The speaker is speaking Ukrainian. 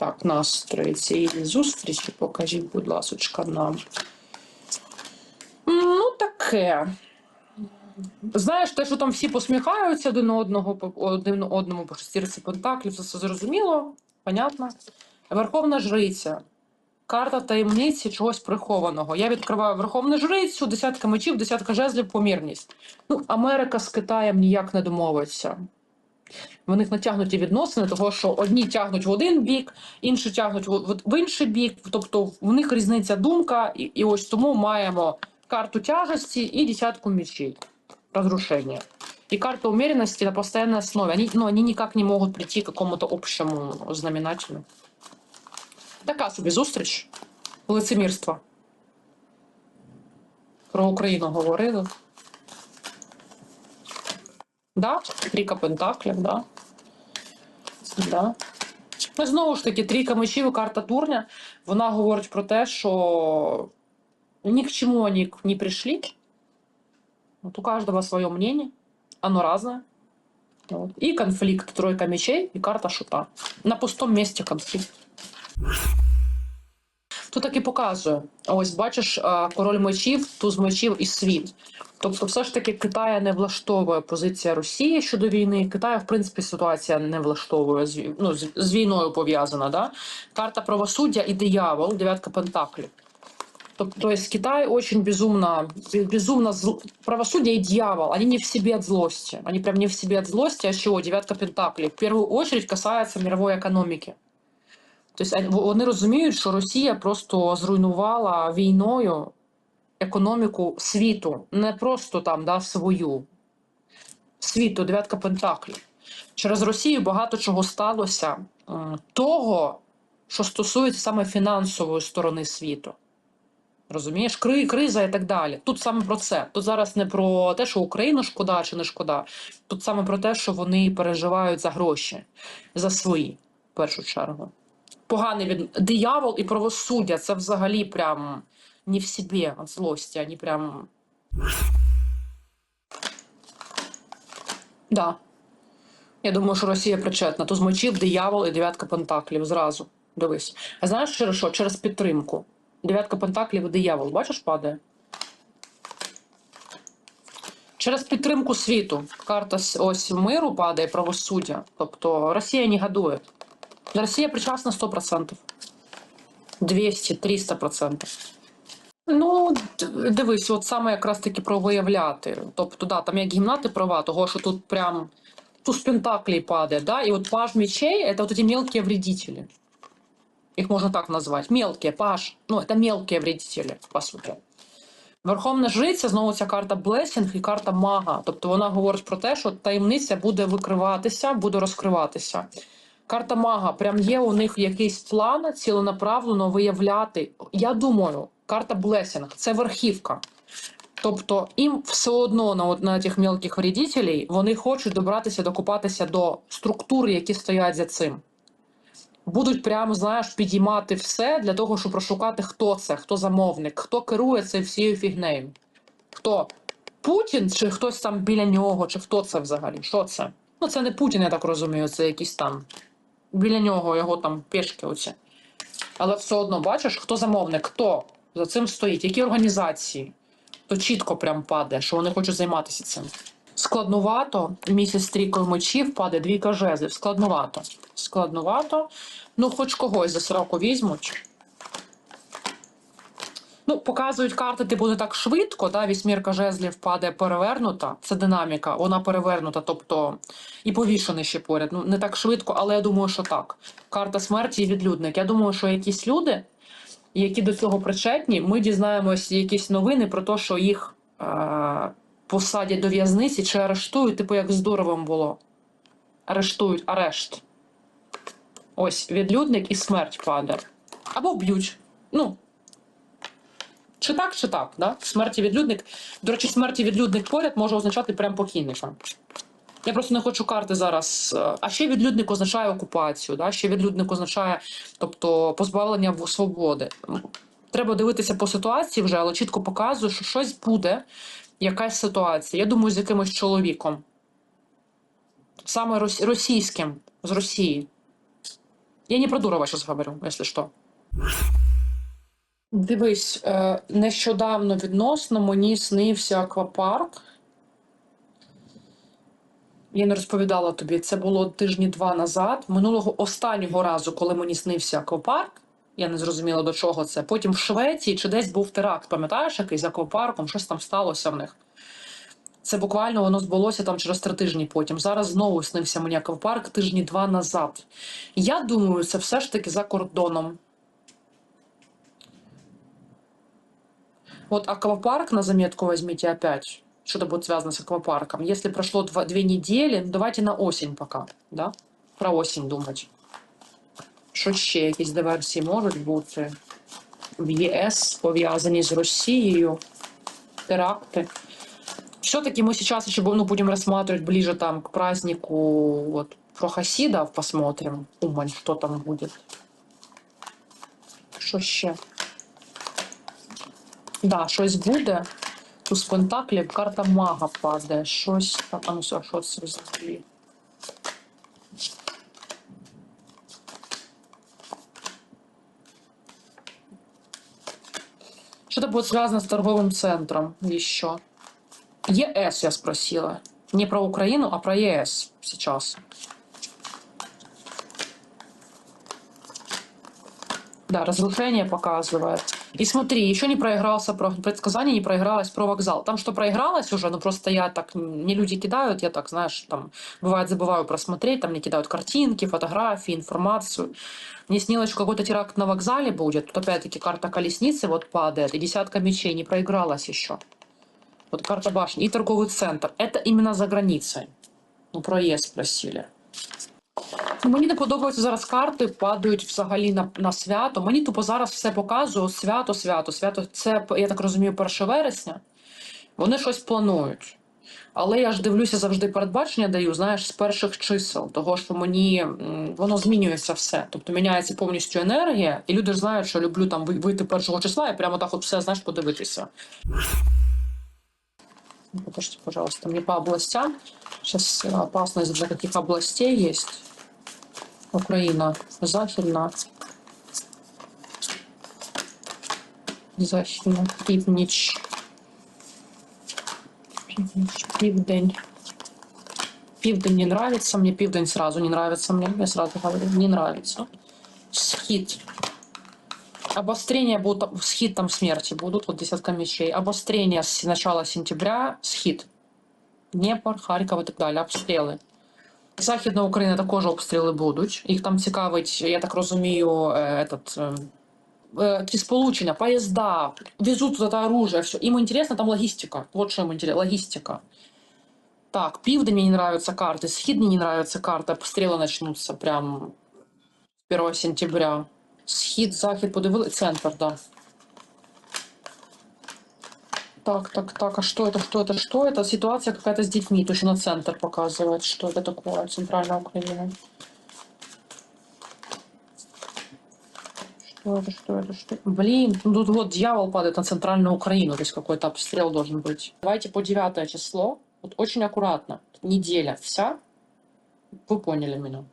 Так, настрої цієї зустрічі покажіть, будь ласочка, нам. Ну, таке. Знаєш, те, що там всі посміхаються один одного, один одному по шестірці пентаклів, це все зрозуміло, понятно. Верховна жриця. Карта таємниці чогось прихованого. Я відкриваю Верховну жрицю, десятка мечів, десятка жезлів, помірність. Ну, Америка з Китаєм ніяк не домовиться. В них натягнуті відносини, того що одні тягнуть в один бік, інші тягнуть в, інший бік. Тобто в них різниця думка, і, і ось тому маємо карту тяжесті и десятку мечей. Разрушение. И карта умеренности на постоянной основе. Они, ну, они никак не могут прийти к какому-то общему знаменателю. Така собі зустріч. Лицемірство. Про Україну говорили. Да? Трійка пентаклів, да. Да. Ну, знову ж таки, трійка мечів і карта турня. Вона говорить про те, що ни к чему они не пришли. Вот у каждого свое мнение, оно разное. Вот. И конфликт, тройка мечей и карта шута. На пустом месте конфликт. Тут так і показує. Ось бачиш, король мечів, туз мечів і світ. Тобто, все ж таки, Китая не влаштовує позиція Росії щодо війни. Китая, в принципі, ситуація не влаштовує ну, з, війною пов'язана. Да? Карта правосуддя і диявол, дев'ятка пентаклів. То, есть Китай очень безумно, безумно зл... правосудие и дьявол, они не в себе от злости, они прям не в себе от злости, а чего? Девятка пентаклей. В первую очередь касается мирової економіки. Тобто они- вони розуміють, що Росія просто зруйнувала війною економіку світу, не просто там да, свою. Світу, дев'ятка пентаклів. Через Росію багато чого сталося того, що стосується саме фінансової сторони світу. Розумієш, Кри, криза і так далі. Тут саме про це. Тут зараз не про те, що Україну шкода чи не шкода. Тут саме про те, що вони переживають за гроші, за свої, в першу чергу. Поганий від диявол і правосуддя це взагалі прям не в собі від злості, вони прям. Да. Я думаю, що Росія причетна. Тут з мечів, диявол і дев'ятка пентаклів зразу. Дивись. А знаєш через що? Через підтримку. Дев'ятка пентаклів і диявол, бачиш, падає? Через підтримку світу. Карта ось миру падає, правосуддя. Тобто Росія не гадує. Росія причасна 100%. 200-300%. Ну, д- дивись, от саме якраз таки про виявляти. Тобто, да, там як гімнати права, того, що тут прям туз пентаклей падає, да, і от паж мечей это вот эти мелкие вредители. Их можно так назвать. Мелкие, паж. Ну, это мелкие вредители, по суті. Верховна жриця, знову ця карта Блесінг і карта мага. Тобто вона говорить про те, що таємниця буде викриватися, буде розкриватися. Карта мага, прям є у них якийсь план ціленаправлено виявляти. Я думаю, карта Блесінг це верхівка. Тобто їм все одно на, на тих мелких вредителей вони хочуть добратися, докопатися до структур, які стоять за цим. Будуть прямо, знаєш, підіймати все для того, щоб розшукати, хто це, хто замовник, хто керує цією всією фігнею. Хто? Путін, чи хтось там біля нього, чи хто це взагалі? Що це? Ну, це не Путін, я так розумію, це якийсь там біля нього, його там пішки оці. Але все одно, бачиш, хто замовник, хто за цим стоїть, які організації, то чітко прям падає, що вони хочуть займатися цим. Складнувато, місяць стрійкою мечів падає двійка жезлів. Складнувато. Складнувато. Ну, хоч когось за сроку візьмуть. Ну, показують карти, типу, не так швидко, да, вісьмірка жезлів падає перевернута, це динаміка, вона перевернута, тобто і повішений ще поряд. Ну, не так швидко, але я думаю, що так. Карта смерті і відлюдник. Я думаю, що якісь люди, які до цього причетні, ми дізнаємось якісь новини про те, що їх е- посадять до в'язниці чи арештують, типу, як з було. Арештують, арешт. Ось відлюдник і смерть падає. Або б'ють. Ну, чи так, чи так, да? Смерті відлюдник. До речі, смерті відлюдник поряд може означати прям покійника. Я просто не хочу карти зараз. е, А ще відлюдник означає окупацію, да? ще відлюдник означає, тобто позбавлення свободи. Треба дивитися по ситуації вже, але чітко показує, що щось буде, якась ситуація. Я думаю, з якимось чоловіком. Саме російським, з Росії. Я не про Дурова сейчас говорю, если що. Дивись, е, нещодавно відносно мені снився аквапарк. Я не розповідала тобі, це було тижні два назад. Минулого останнього разу, коли мені снився аквапарк, я не зрозуміла до чого це. Потім в Швеції чи десь був теракт, пам'ятаєш, який з аквапарком, щось там сталося в них. Це буквально воно збулося там через три тижні потім. Зараз знову снився мені аквапарк тижні два назад. Я думаю, це все ж таки за кордоном. Вот аквапарк на заметку возьмите опять. Что-то будет связано с аквапарком. Если прошло два, две недели, ну, давайте на осень пока, да? Про осінь думати. Що ще якісь диверсії можуть бути в ЄС, пов'язані з Росією, теракти. Все-таки мы сейчас еще ну, будем рассматривать ближе там к празднику вот, про хасидов, посмотрим, Умань, что там будет. Що ще? Да, щось буде. Туз пентаклів, карта мага падає. Щось. А ну все, що це взагалі? Что-то будет связано с торговым центром еще. ЕС я спросила. Не про Украину, а про ЕС сейчас. Да, разрушение показывает. И смотри, еще не проигрался про предсказание, не проигралось про вокзал. Там что проигралось уже, ну просто я так, не люди кидают, я так, знаешь, там, бывает забываю просмотреть, там мне кидают картинки, фотографии, информацию. Мне снилось, что какой-то теракт на вокзале будет. Тут опять-таки карта колесницы вот падает, и десятка мечей не проигралась еще. Вот карта башни и торговый центр. Это именно за границей. Ну, про ЄС спросили. Мені не подобаються зараз карти, падають взагалі на, на свято. Мені тупо зараз все показує свято, свято, свято. Це, я так розумію, 1 вересня. Вони щось планують. Але я ж дивлюся завжди передбачення даю, знаєш, з перших чисел, того що мені воно змінюється все. Тобто міняється повністю енергія, і люди ж знають, що люблю там вийти першого числа і прямо так от все, знаєш, подивитися. Подожди, пожалуйста, мне по. Сейчас опасность для каких областей есть. Украина, Західна. Західна, північ. Північ, південь. Південь не нравится мне, південь сразу не нравится мне, я сразу говорю, не нравится. Схід. Обострения будут, схід там смерти будут, вот десятка мечей. Обострения с начала сентября, схід. Дніпр, Харків і так далі, обстріли. Західна Україна також обстріли будуть. Їх там цікавить, я так розумію, е, этот, е, е, ті сполучення, поїзда, везуть туди оружие, все. Їм інтересно там логістика. Вот що їм інтересно, логістика. Так, південь мені не нравятся карти, схід мені не нравятся карти, обстріли почнуться прям 1 сентября. Схід, захід, подивили, центр, да. Так, так, так, а что это, что это, что это? Ситуация какая-то с детьми, точно центр показывает, что это такое, центральная Украина. Что это, что это, что Блин, ну тут вот дьявол падает на центральную Украину, то есть какой-то обстрел должен быть. Давайте по 9 число, вот очень аккуратно, неделя вся, вы поняли меня.